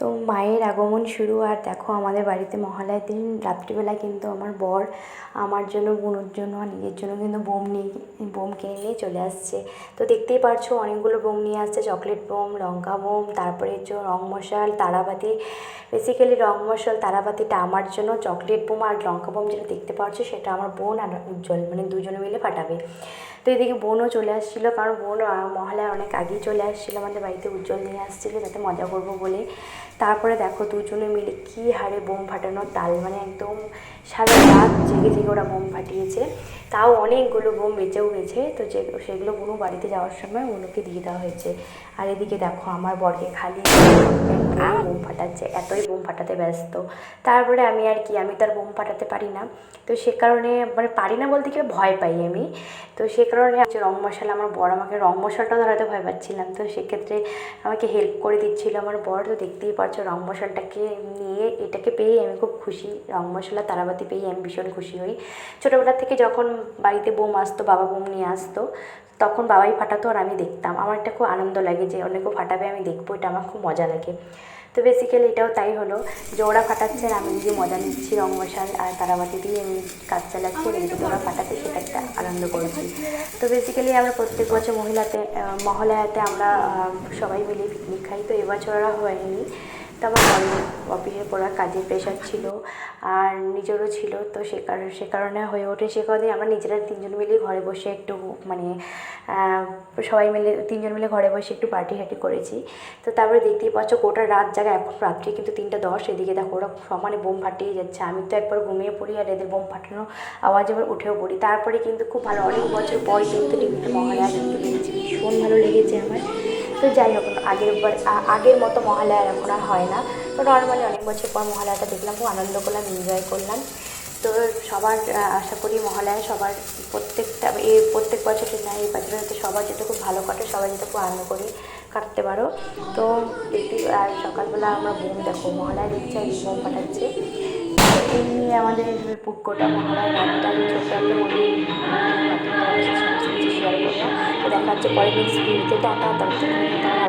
তো মায়ের আগমন শুরু আর দেখো আমাদের বাড়িতে মহালয়ার দিন, রাত্রিবেলা কিন্তু আমার বর আমার জন্য, বোনের জন্য আর নিজের জন্য কিন্তু বোম নিয়ে, বোম কিনে নিয়ে চলে আসছে। তো দেখতেই পারছ অনেকগুলো বোম নিয়ে আসছে, চকলেট বোম, লঙ্কা বোম, তারপরে হচ্ছে রং মশাল, তারাবাতি। বেসিক্যালি রং মশাল, তারাবাতিটা আমার জন্য, চকলেট বোম আর লঙ্কা বোম যেটা দেখতে পাচ্ছ সেটা আমার বোন আর উজ্জ্বল মানে দুজনে মিলে ফাটাবে। তো এদিকে বোনও চলে আসছিল, কারণ বোন মহালয়া অনেক আগেই চলে আসছিল, আমাদের বাড়িতে উজ্জ্বল নিয়ে আসছিল, যাতে মজা করব বলে। তারপরে দেখো দুজনে মিলে কী হারে বোম ফাটানোর তাল মানে একদম সারা রাত জেগে জেগে ওরা বোম ফাটিয়েছে। তাও অনেকগুলো বোম বেঁচেও গেছে, তো যে, সেগুলো বুনু বাড়িতে যাওয়ার সময় বুনুকে দিয়ে দেওয়া হয়েছে। আর এদিকে দেখো আমার বরকে খালি বোম ফাটাচ্ছে, এতই বোম ফাটাতে ব্যস্ত। তারপরে আমি আর কি, আমি তো আর বোম ফাটাতে পারি না। তো সে কারণে মানে পারি না বলতে কি, ভয় পাই আমি। তো সে কারণে হচ্ছে রং মশলা আমার বড় আমাকে রং মশলাটা ধরাতে ভয় পাচ্ছিলাম। তো সেক্ষেত্রে আমাকে হেল্প করে দিচ্ছিল আমার বড় তো দেখতেই পারছ রং মশলাটাকে নিয়ে এটাকে পেয়েই আমি খুব খুশি। রং মশলা তারাবাতি পেয়েই আমি ভীষণ খুশি হই। ছোটোবেলা থেকে যখন বাড়িতে বোম আসতো, বাবা বোম নিয়ে আসতো তখন বাবাই ফাটাতো আর আমি দেখতাম। আমার একটা খুব আনন্দ লাগে যে অনেকেও ফাটাবে, আমি দেখব, এটা আমার খুব মজা লাগে। তো বেসিক্যালি এটাও তাই হলো যে ওরা ফাটাচ্ছে আর আমি নিজে মজা নিচ্ছি রং মশাল আর তারাবাতি দিয়ে আমি কাজ চালাচ্ছি এদিকে ওরা ফাটাচ্ছে সেটা একটা আনন্দ করছি। তো বেসিক্যালি আমরা প্রত্যেক বছর মহিলাতে মহালয়াতে আমরা সবাই মিলে পিকনিক খাই। তো এবছর হয়নি। তো আমার অফিসে পড়ার কাজের প্রেশার ছিল আর নিজেরও ছিল, তো সে কারণে সে কারণে হয়ে ওঠে। সে কদিন আমরা নিজেরা তিনজন মিলে ঘরে বসে একটু মানে সবাই মিলে তিনজন মিলে ঘরে বসে একটু পার্টি হার্টি করেছি। তো তারপরে দেখতেই পাচ্ছ গোটা রাত জায়গা এখন রাত্রি কিন্তু তিনটা দশ, এদিকে দেখো ওরা সমানে বোম ফাটিয়ে যাচ্ছে। আমি তো একবার ঘুমিয়ে পড়ি আর এদের বোম ফাটানো আওয়াজ এবার উঠেও পড়ি। তারপরে কিন্তু খুব ভালো, অনেক বছর পর কিন্তু মহালয়া দেখতে ভীষণ ভালো লেগেছে আমার। তো যাই হোক আগের আগের মতো মহালয়া এখন আর হয় না তো নর্মালি অনেক বছর পর মহালয়াটা দেখলাম খুব আনন্দ করলাম এনজয় করলাম তো সবার আশা করি মহালয়া সবার প্রত্যেকটা এই প্রত্যেক বছর না এই বছরে হয়তো সবার যেটা খুব ভালো কাটে সবাই যেটা খুব আনন্দ করে কাটতে পারো তো দেখি আর সকালবেলা আমরা বোম দেখো মহালয়া দেখছি আর বোম এই নিয়ে আমাদের পুক্কোটা মহালয়া ছোট্ট একটা Coba 底，就大大等，就大大